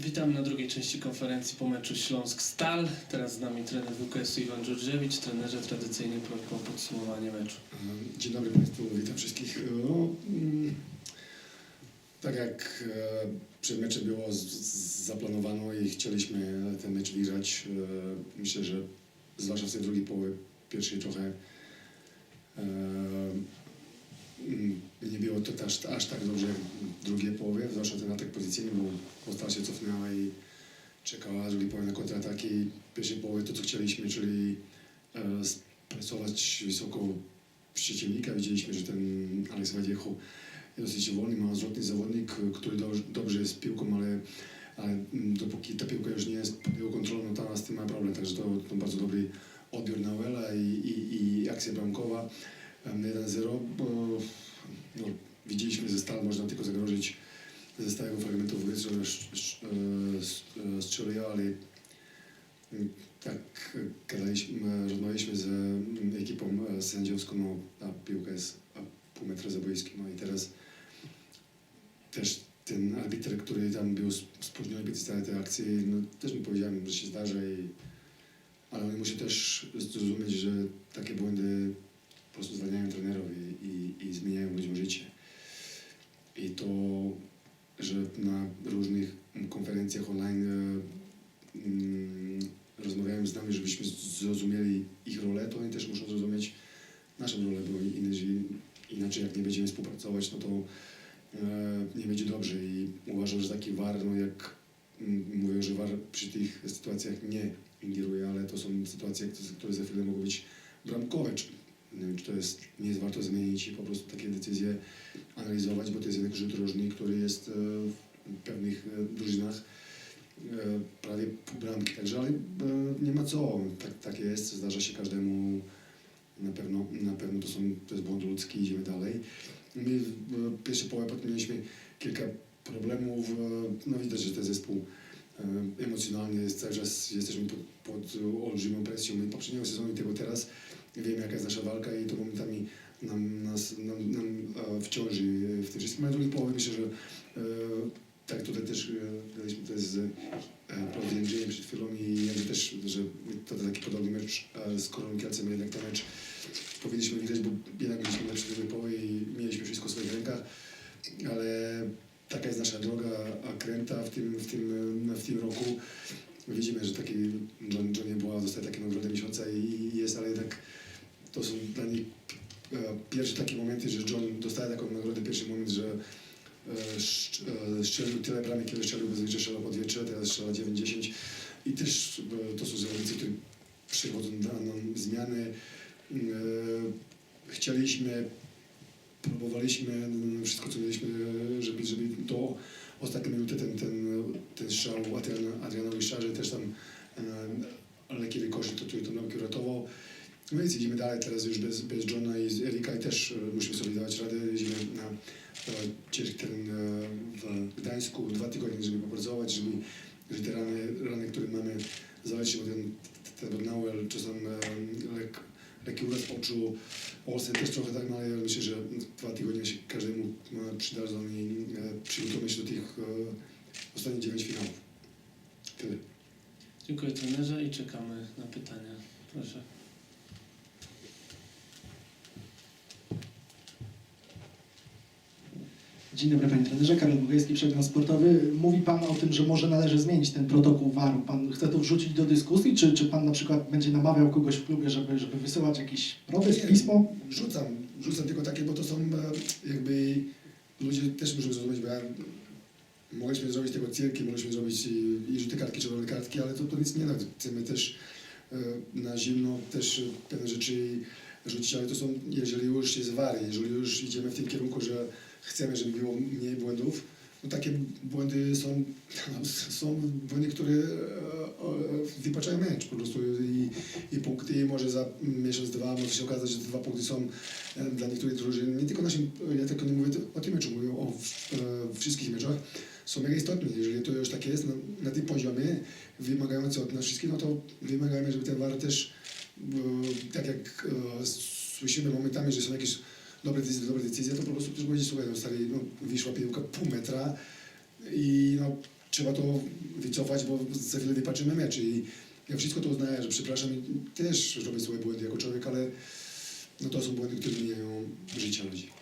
Witam na drugiej części konferencji po meczu Śląsk-Stal. Teraz z nami trener WKS Iwan Dżurdżewicz. Trenerze tradycyjnie prośba podsumowanie meczu. Dzień dobry Państwu, witam wszystkich. No, mm, tak jak e, przed meczem było zaplanowano i chcieliśmy ten mecz wygrać, e, myślę, że zwłaszcza w tej drugiej połowie, pierwszej trochę e, było to aż, aż tak dobrze jak w drugiej połowie, zwłaszcza ten atak pozycyjny, bo Postal się cofnęła i czekała drugiej połowie na kontrataki. W pierwszej połowie to, co chcieliśmy, czyli e, presować wysoko przeciwnika. Widzieliśmy, że ten Alex Vallejo jest dosyć wolny, ma zwrotny zawodnik, który do, dobrze jest piłką, ale, ale mm, dopóki ta piłka już nie jest pod jego kontrolą, no to z tym ma problem. Także to, to bardzo dobry odbiór Nauela i, i, i akcja bramkowa em, na 1-0. bo, No, widzieliśmy ze Stal, można tylko zagrozić ze stałego fragmentu gry, e, s- strzeliła, ale tak gadaliśmy, rozmawialiśmy z ekipą e, sędziowską, no ta piłka jest a, pół metra za boiskiem, no i teraz też ten arbiter, który tam był sp- spóźniony przy całej tej akcji, no też mu powiedziałem, że się zdarza i ale oni muszą też zrozumieć, że takie błędy po prostu zwalniają trenerów i, i, i zmieniają ludziom życie. I to, że na różnych konferencjach online e, mm, rozmawiają z nami, żebyśmy zrozumieli ich rolę, to oni też muszą zrozumieć naszą rolę, bo inaczej, jak nie będziemy współpracować, no to e, nie będzie dobrze. I uważam, że taki war, no jak mm, mówią, że war przy tych sytuacjach nie ingeruje, ale to są sytuacje, które za chwilę mogą być bramkowe, czy, to jest, nie jest warto zmienić i po prostu takie decyzje analizować, bo to jest jednak rzut który jest e, w pewnych e, drużynach e, prawie pół bramki, także ale nie ma co, tak, tak jest, zdarza się każdemu, na pewno, na pewno to, są, to jest błąd ludzki, idziemy dalej. My w pierwszej połowie mieliśmy kilka problemów, no widać, że ten zespół emocjonalnie jest cały czas, jesteśmy pod, pod olbrzymią presją. I poprzedniego sezonu i tego teraz wiemy jaka jest nasza walka i to momentami nam, nas, nam, nam e, wciąży w tym wszystkim, ale w drugiej połowie myślę, że e, tak tutaj też e, gadaliśmy tutaj z e, Claudiem Jędrzejem przed chwilą i jakby też, że to taki podobny mecz e, z Koroną Kielcem, jednak ten mecz powinniśmy wygrać, bo jednak byliśmy lepsi w drugiej połowie i mieliśmy wszystko w swoich rękach, ale taka jest nasza droga Akrenta w tym, w tym, e, w tym roku. Widzimy, że taki John, Johnny Boa dostaje takie nagrody miesiąca i, i jest, ale jednak to są dla nich e, pierwsze takie momenty, że John dostaje taką nagrodę, pierwszy moment, że e, szcz- e, strzelił tyle bramek, ile strzelił, bez wyjścia strzelał po 2 3 teraz strzela 9-10 i też e, to są zawodnicy, którzy przychodzą na nam zmiany. E, Chcieliśmy, próbowaliśmy mm, wszystko, co mieliśmy, e, żeby, żeby to ostatnie minuty, ten, ten, ten strzał Adriana, Adrianowi Szarze też tam lekki rykoszyt, to który tą bramkę uratował. No więc idziemy dalej, teraz już bez, bez Johna i z Erika i też e, musimy sobie dawać radę. Idziemy na ciężki teren e, w Gdańsku, dwa tygodnie, żeby popracować, żeby, żeby te rany, rany, które mamy, zaleczyć, bo ten, ten Nauel, czasem e, lek, lekki uraz oczu, Olsen też trochę tak, no ale myślę, że dwa tygodnie się każdemu e, przydadzą i e, przygotujemy się do tych e, ostatnich dziewięć finałów. Tyle. Dziękuję trenerze i czekamy na pytania. Proszę. Dzień dobry panie trenerze, Karol Bugajski, przegląd sportowy. Mówi pan o tym, że może należy zmienić ten protokół waru. Pan chce to wrzucić do dyskusji, czy, czy pan na przykład będzie namawiał kogoś w klubie, żeby, żeby wysyłać jakiś protest, pismo? Rzucam, rzucam tylko takie, bo to są e, jakby ludzie też muszą zrozumieć, bo ja mogliśmy zrobić tego cyrki, mogliśmy zrobić i, i rzuty kartki, czerwone kartki, ale to, to nic nie da. Chcemy też e, na zimno też e, pewne rzeczy rzucić, ale to są, jeżeli już jest wary, jeżeli już idziemy w tym kierunku, że chcemy, żeby było mniej błędów, no takie błędy są, są błędy, które e, e, wypaczają mecz po prostu i, i punkty może za miesiąc, dwa może się okazać, że te dwa punkty są e, dla niektórych drużyn, nie tylko naszym, ja tylko nie mówię o tym meczu, mówię o e, wszystkich meczach, są mega istotne. Jeżeli to już tak jest na, na tym poziomie wymagające od nas wszystkich, no to wymagamy, żeby ten VAR też, tak jak e, słyszymy momentami, że są jakieś dobre decyzje, dobre decyzje, to po prostu też będzie słuchaj, no stary, no, wyszła piłka pół metra i no, trzeba to wycofać, bo za chwilę wypatrzymy mecz i ja wszystko to uznaję, że przepraszam i też robię swoje błędy jako człowiek, ale no to są błędy, które zmieniają życie ludzi.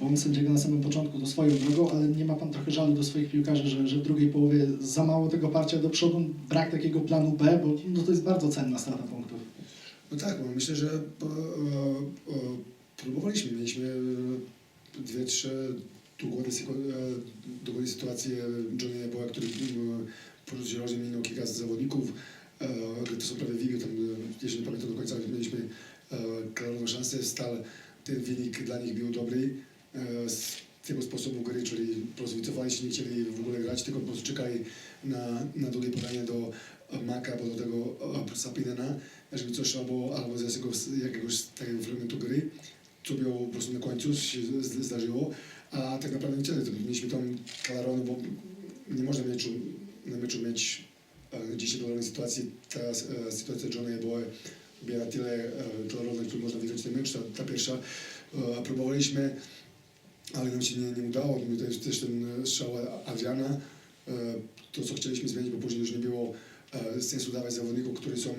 On sędziego na samym początku to swoją drogą, ale nie ma pan trochę żalu do swoich piłkarzy, że, że w drugiej połowie za mało tego parcia do przodu, brak takiego planu B, bo no, to jest bardzo cenna strata punktów. No tak, bo myślę, że e, e, próbowaliśmy, mieliśmy e, dwie, trzy e, długodne sytuacje. Johnny Ebola, który e, porzucił razem minął kilka zawodników, e, to są prawie Wigry, tam, jeżeli nie pamiętam do końca, mieliśmy klarowną szansę, Stal, ten wynik dla nich był dobry e, z tego sposobu gry, czyli wycofali się, nie chcieli w ogóle grać, tylko po prostu czekali na, na długie podanie do e, Maka, albo do tego e, Sapinena, żeby coś albo, albo z jakiegoś, jakiegoś takiego fragmentu gry, co było po prostu na końcu się zdarzyło, a tak naprawdę nie to mieliśmy tą kalaronę, bo nie można meczu, na meczu mieć e, dzisiaj podobnej sytuacji, ta e, sytuacja Johna była była tyle e, klarowna, że można wygrać ten mecz, ta, pierwsza e, próbowaliśmy, ale nam się nie, nie udało, My to też ten e, strzał Adriana, e, to co chcieliśmy zmienić, bo później już nie było e, sensu dawać zawodników, którzy są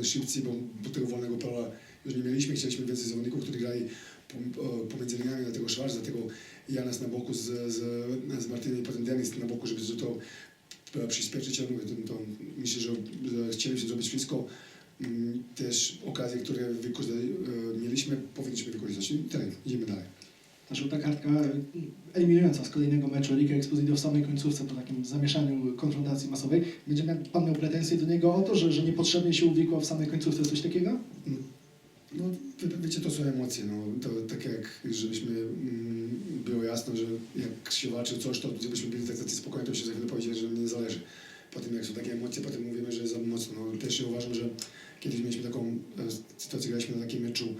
e, szybcy, bo, bo tego wolnego pola już nie mieliśmy. Chcieliśmy więcej zawodników, którzy grali pom- e, pomiędzy liniami, dlatego Schwarz, dlatego Janas na boku z, z, z Martinem i potem Denis na boku, żeby to e, przyspieszyć. Ja mówię, to, to myślę, że chcieliśmy zrobić wszystko. Mm, Też okazje, które e, mieliśmy, powinniśmy wykorzystać. I tyle, idziemy dalej. Ta żółta kartka mm, eliminująca z kolejnego meczu Erika Exposito w samej końcówce po takim zamieszaniu konfrontacji masowej. Będzie miał, pan miał pretensje do niego o to, że, że niepotrzebnie się uwikłał w samej końcówce coś takiego? No, wie- wiecie, to są emocje, no, to tak jak żebyśmy, mm, było jasno, że jak się walczy coś, to gdybyśmy byli tak tacy spokojni, to się za chwilę powiedzieli, że nie zależy. Potem jak są takie emocje, potem mówimy, że jest za mocno. No, też ja uważam, że kiedyś mieliśmy taką e, sytuację, graliśmy na takim meczu,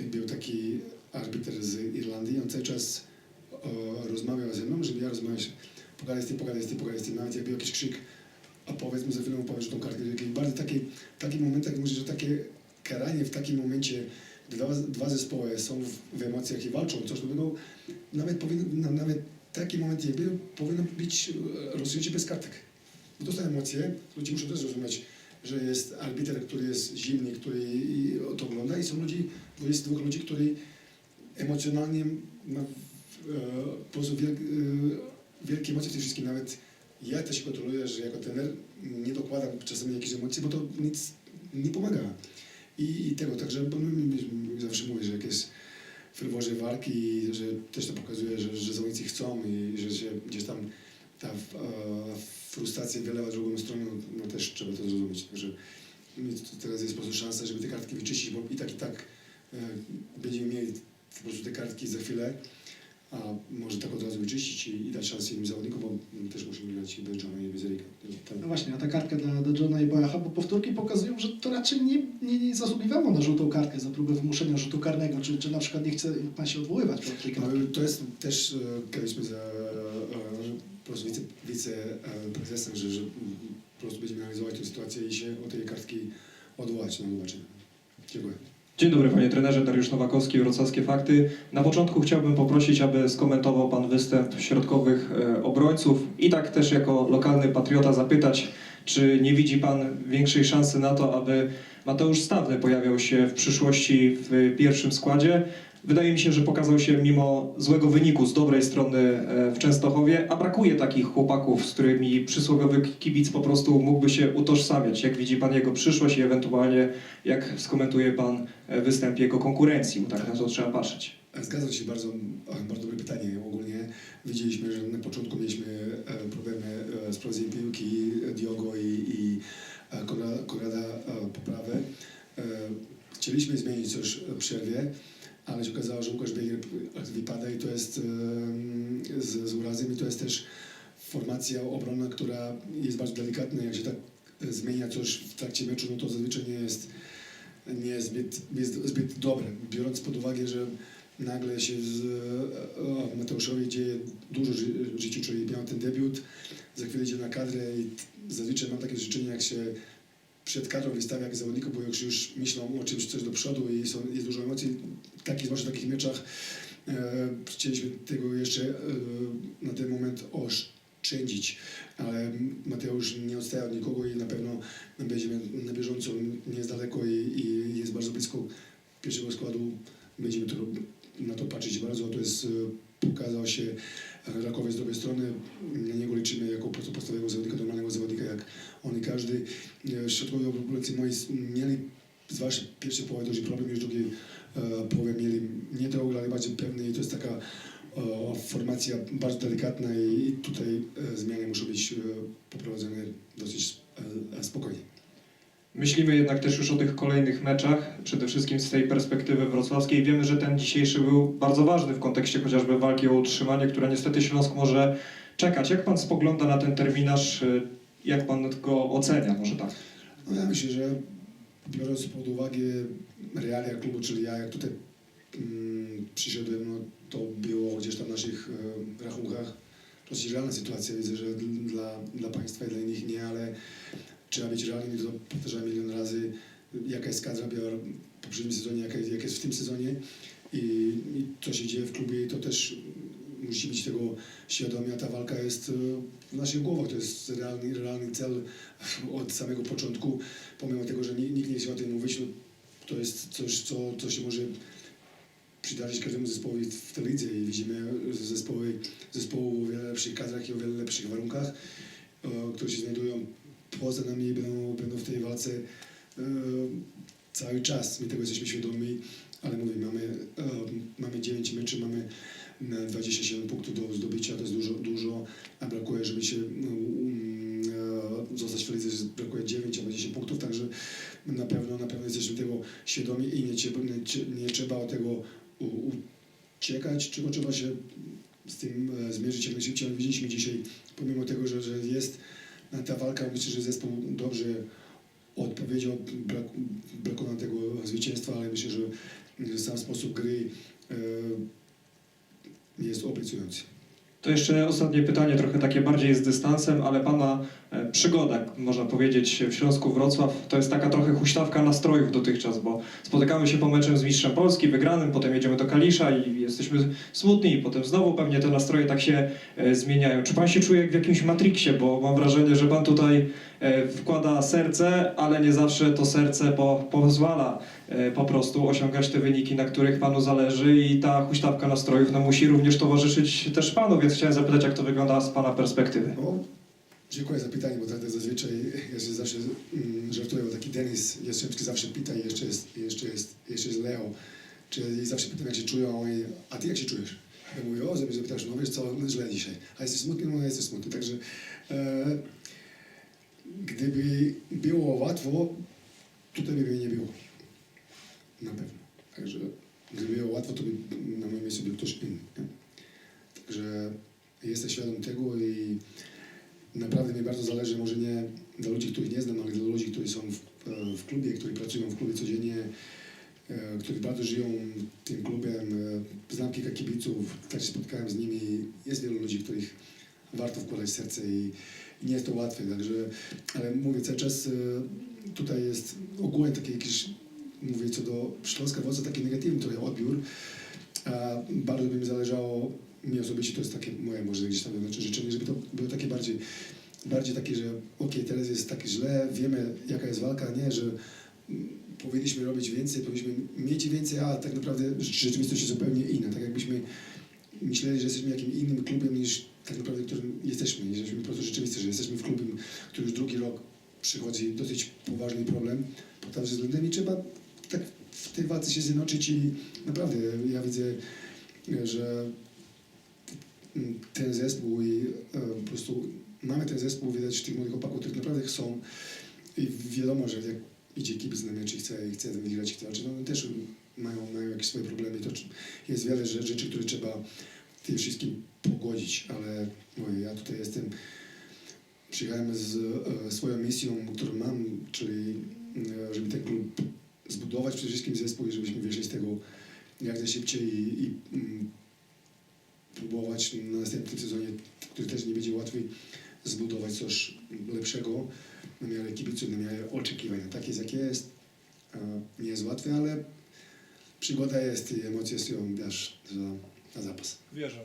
i był taki arbiter z Irlandii, on cały czas e, rozmawiał ze mną, żeby ja rozmawiał, pogadaj z tym, pogadaj z tym, pogadaj z tym, nawet jak był jakiś krzyk, a powiedz mu za chwilę, powiesz tą kartkę. Bardzo taki, taki moment, jak mówię, że takie karanie w takim momencie, dwa, dwa zespoły są w, w emocjach i walczą o coś nowego, nawet, powinno, na- nawet taki moment jakby powinno być e, rozstrzygnięcie bez kartek. Bo to są emocje, ludzie muszą też zrozumieć, że jest arbiter, który jest zimny, który to ogląda i są ludzi, 22 ludzi, którzy emocjonalnie ma e, po prostu e, wielkie emocje w tym wszystkim. Nawet ja też się kontroluję, że jako trener nie dokładam czasami jakichś emocji, bo to nic nie pomaga. I, i tego, także bo my zawsze mówię, że jak jest w ferworze walki, że też to pokazuje, że, że zawodnicy chcą i że się gdzieś tam ta e, frustracja wylewa drugą stronę, no, też trzeba to zrozumieć. Także teraz jest po prostu szansa, żeby te kartki wyczyścić, bo i tak i tak e, będziemy mieli po prostu te kartki za chwilę, a może tak od razu wyczyścić i, i dać szansę innym zawodnikom, bo też musimy grać i bez Johna i bez Erika. Tam- No właśnie, a ta kartka dla, dla Johna i Bojacha, bo powtórki pokazują, że to raczej nie, nie, nie zasługiwało na żółtą kartkę za próbę wymuszenia rzutu karnego, czy, czy na przykład nie chce pan się odwoływać od tej kartki. No, to jest też, e, kiedyśmy za, e, że po prostu wice, wiceprezesem, że, że po prostu będziemy analizować tę sytuację i się od tej kartki odwołać. No zobaczymy. Dziękuję. Dzień dobry panie trenerze, Dariusz Nowakowski, Wrocławskie Fakty. Na początku chciałbym poprosić, aby skomentował pan występ środkowych e, obrońców i tak też jako lokalny patriota zapytać, czy nie widzi pan większej szansy na to, aby Mateusz Stawny pojawiał się w przyszłości w pierwszym składzie. Wydaje mi się, że pokazał się mimo złego wyniku z dobrej strony e, w Częstochowie, a brakuje takich chłopaków, z którymi przysłowiowy kibic po prostu mógłby się utożsamiać. Jak widzi pan jego przyszłość i ewentualnie jak skomentuje pan e, występ jego konkurencji, bo tak na to trzeba patrzeć. Zgadzam się, bardzo, e, bardzo dobre pytanie. Ogólnie widzieliśmy, że na początku mieliśmy e, problemy e, z prowadzeniem piłki, e, Diogo i, i e, Konrada, Konrada e, poprawę. E, Chcieliśmy zmienić coś w przerwie, ale się okazało, że Łukasz Bielier wypada i to jest z, z urazem i to jest też formacja obronna, która jest bardzo delikatna. Jak się tak e, zmienia coś w trakcie meczu, no to zazwyczaj nie jest, nie jest zbyt, jest zbyt dobre. Biorąc pod uwagę, że nagle się z e, Mateuszowi dzieje dużo ży- życiu, czyli miał ten debiut, za chwilę idzie na kadrę i zazwyczaj mam takie życzenie, jak się przed kadrą wystawia jak zawodników, bo już, już myślą o czymś coś do przodu i są, jest dużo emocji, takich, zwłaszcza w takich meczach. E, chcieliśmy tego jeszcze e, na ten moment osz, czędzić, ale Mateusz nie odstaje od nikogo i na pewno będziemy na bieżąco, nie jest daleko i, i jest bardzo blisko pierwszego składu. Będziemy to, na to patrzeć bardzo. To jest, e, pokazał się Rakowie z dobrej strony. Na niego liczymy jako podstawowego zawodnika, normalnego zawodnika, jak on i każdy. E, Środkowi obrońcy moi mieli, zwłaszcza pierwsze połowy, duży problem, już drugiej e, połowie mieli nie to ale bardziej pewny i to jest taka e, formacja bardzo delikatna i, i tutaj zmiany muszą być poprowadzone dosyć spokojnie. Myślimy jednak też już o tych kolejnych meczach, przede wszystkim z tej perspektywy wrocławskiej. Wiemy, że ten dzisiejszy był bardzo ważny w kontekście chociażby walki o utrzymanie, które niestety Śląsk może czekać. Jak pan spogląda na ten terminarz? Jak pan go ocenia? Może tak? No ja myślę, że biorąc pod uwagę realia klubu, czyli ja jak tutaj mm, przyszedłem, no, to było gdzieś tam w naszych e, rachunkach dosyć realna sytuacja. Widzę, że dla, dla państwa i dla innych nie, ale trzeba realnym i to powtarzałem milion razy, jaka jest kadra biała w poprzednim sezonie, jaka jest, jaka jest w tym sezonie. I, i co się dzieje w klubie i to też musi być tego świadomi, a ta walka jest e, w naszych głowach, to jest realny, realny cel od samego początku, pomimo tego, że nikt, nie chciał o tym mówić, no, to jest coś, co, co się może przydarzyć każdemu zespołowi w tej lidze. I widzimy zespoły, zespołu o wiele lepszych kadrach i o wiele lepszych warunkach, e, które się znajdują poza nami będą, będą w tej walce e, cały czas. My tego jesteśmy świadomi, ale mówię, mamy, e, mamy 9 meczy, mamy na 27 punktów do zdobycia, to jest dużo, dużo a brakuje, żeby się um, e, zostać w lidze, brakuje 9 albo 10 punktów, także na pewno, na pewno jesteśmy tego świadomi i nie nie, nie trzeba od tego u, uciekać, czego trzeba się z tym e, zmierzyć jak najszybciej. Ale widzieliśmy dzisiaj, pomimo tego, że, że jest ta walka, myślę, że zespół dobrze odpowiedział, brak, nam tego zwycięstwa, ale myślę, że sam sposób gry e, jest obiecujący. To jeszcze ostatnie pytanie, trochę takie bardziej z dystansem, ale Pana przygoda, można powiedzieć, w Śląsku Wrocław to jest taka trochę huśtawka nastrojów dotychczas, bo spotykamy się po meczem z mistrzem Polski, wygranym, potem jedziemy do Kalisza i jesteśmy smutni, i potem znowu pewnie te nastroje tak się e, zmieniają. Czy Pan się czuje jak w jakimś Matrixie, bo mam wrażenie, że Pan tutaj e, wkłada serce, ale nie zawsze to serce po, pozwala e, po prostu osiągać te wyniki, na których Panu zależy i ta huśtawka nastrojów no, musi również towarzyszyć też Panu, więc chciałem zapytać, jak to wygląda z Pana perspektywy. Dziękuję za pytanie, bo tak zazwyczaj ja się zawsze mm, żartuję, taki Denis Jastrzębski zawsze pyta i jeszcze jest, jeszcze jest, jeszcze jest Leo, czy i zawsze pytam jak się czują, oni, a ty jak się czujesz? Ja mówię, o, żeby zapytasz, no wiesz co, no, źle dzisiaj, a jesteś smutny? No ja smutny, także e, gdyby było łatwo, tutaj by mnie nie było, na pewno, także gdyby było łatwo, to by na moim miejscu był ktoś inny, także jestem świadom tego i naprawdę mi bardzo zależy, może nie dla ludzi, których nie znam, ale dla ludzi, którzy są w, e, w klubie, którzy pracują w klubie codziennie, e, którzy bardzo żyją tym klubem. E, Znam kilka kibiców, też spotkałem z nimi. Jest wielu ludzi, których warto wkładać serce i, nie jest to łatwe, także, ale mówię cały czas, tutaj jest ogólnie taki jakiś, mówię co do Śląska Wodza, taki negatywny trochę odbiór, a bardzo by mi zależało, mi osobiście to jest takie moje może gdzieś tam wewnętrzne życzenie, żeby to było takie bardziej, bardziej takie, że okej, teraz jest tak źle, wiemy jaka jest walka, nie, że powinniśmy robić więcej, powinniśmy mieć więcej, a tak naprawdę rzeczywistość jest zupełnie inna, tak jakbyśmy myśleli, że jesteśmy jakimś innym klubem niż tak naprawdę, którym jesteśmy, nie jesteśmy po prostu rzeczywistość, że jesteśmy w klubie, który już drugi rok przychodzi dosyć poważny problem pod tym względem i trzeba tej walce się zjednoczyć i naprawdę ja widzę, że ten zespół i e, po prostu mamy ten zespół, widać tych młodych chłopaków, których naprawdę chcą. I wiadomo, że jak idzie kibic na mecz i chce, i chce wygrać, chce no też mają, mają jakieś swoje problemy, to jest wiele rzeczy, które trzeba tym wszystkim pogodzić, ale mówię, ja tutaj jestem, przyjechałem z e, swoją misją, którą mam, czyli e, żeby ten klub zbudować przede wszystkim zespół i żebyśmy wyszli z tego jak najszybciej i, i mm, próbować na następnym sezonie, który też nie będzie łatwy, zbudować coś lepszego na miarę kibiców, na miarę oczekiwania. Tak jest jak jest. Nie jest łatwe, ale przygoda jest i emocje są dasz za, na zapas. Wierzę.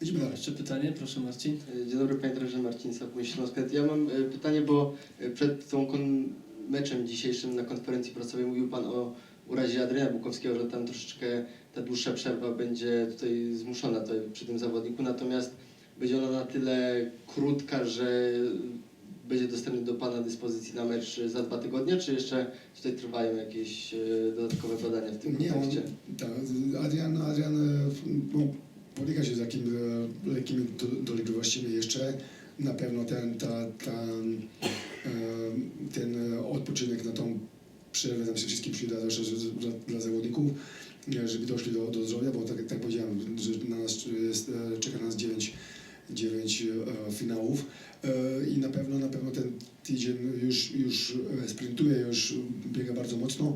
Dalej. Jeszcze pytanie, proszę Marcin. Dzień dobry Panie Trenerze Marcin Sapły Śląska. Ja mam e, pytanie, bo e, przed tą kon- meczem dzisiejszym na konferencji prasowej mówił Pan o urazie Adriana Bukowskiego, że tam troszeczkę ta dłuższa przerwa będzie tutaj zmuszona tutaj przy tym zawodniku, natomiast będzie ona na tyle krótka, że będzie dostępny do Pana dyspozycji na mecz za dwa tygodnie, czy jeszcze tutaj trwają jakieś e, dodatkowe badania w tym Nie, on, kontekście? tak, Adrian, Adrian e, no, boryka się z e, lekkimi do- dolegliwościami jeszcze. Na pewno ten, ta, ta, ten e, odpoczynek na tą przerwę nam się wszystkim przyda, zwłaszcza dla, dla zawodników, e, żeby doszli do, do zdrowia, bo tak jak tak powiedziałem, że na nas e, czeka nas 9, 9 e, finałów e, i na pewno, na pewno ten tydzień już, już e, sprintuje, już biega bardzo mocno.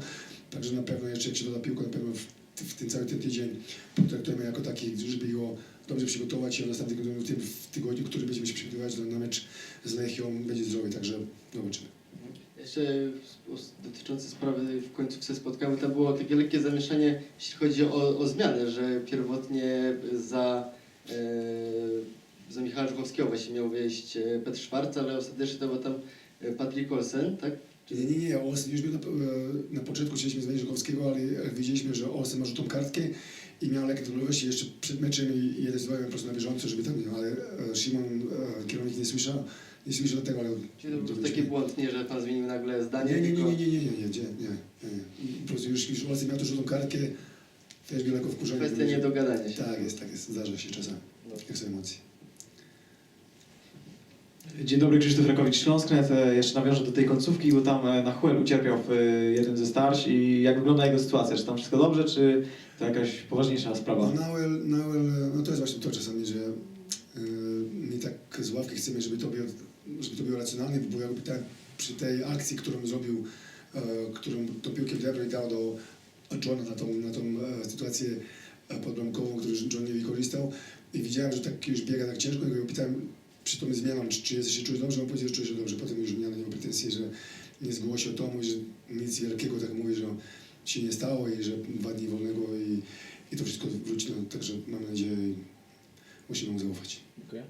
Także na pewno jeszcze jak się doda piłka, na pewno w, ten cały ten tydzień potraktujemy jako taki, żeby go dobrze przygotować i następnym tygodniu, w tym tygodniu, który będziemy się przygotowywać na, mecz z Lechią, będzie zdrowy, także zobaczymy. Jeszcze dotyczące sprawy w końcówce spotkania, tam było takie lekkie zamieszanie, jeśli chodzi o, o zmianę, że pierwotnie za, e, za Michała Żuchowskiego właśnie miał wejść e, Petr Szwarc, ale ostatecznie to był tam e, Patryk Olsen, tak? Nie, nie, nie, Olsen już na, e, na początku, chcieliśmy zmienić Żukowskiego, ale wiedzieliśmy, że Olsen ma rzutą kartkę i miał lekkie dolegliwości jeszcze przed meczem i, i je zdecydowałem po prostu na bieżąco, żeby tam, ale e, Szymon, e, kierownik nie słyszał, nie słyszał tego, ale... Czyli to był taki błąd, nie, że pan zmienił nagle zdanie, Nie, nie, nie, nie, nie, nie, nie, nie, nie. Po prostu już, już Olsen miał tu rzutą kartkę, też był lekko wkurzony. Kwestia niedogadania się. Tak jest, tak jest, zdarza się czasami, No. jak są emocje. Dzień dobry, Krzysztof Rakowicz Śląsknet. E, Jeszcze nawiążę do tej końcówki, bo tam e, na Huel ucierpiał e, jeden ze starć i jak wygląda jego sytuacja? Czy tam wszystko dobrze, czy to jakaś poważniejsza No, sprawa? Nauel, Nauel, no to jest właśnie to czasami, że yy, my tak z ławki chcemy, żeby to było, żeby to było racjonalne, bo jakby tak przy tej akcji, którą zrobił, e, którą tą piłkę i dał do Johna na tą, na tą e, sytuację podbramkową, którą John nie wykorzystał i widziałem, że tak już biega tak ciężko i go pytałem przy tą zmianą, czy, czy się czujesz dobrze, on powiedział, że czuje się dobrze, potem już miał na niego pretensje, że nie zgłosił tomu i że nic wielkiego, tak mówi, że się nie stało i że dwa dni wolnego i, i to wszystko wróci, no, także mam nadzieję musimy mu zaufać. Dziękuję.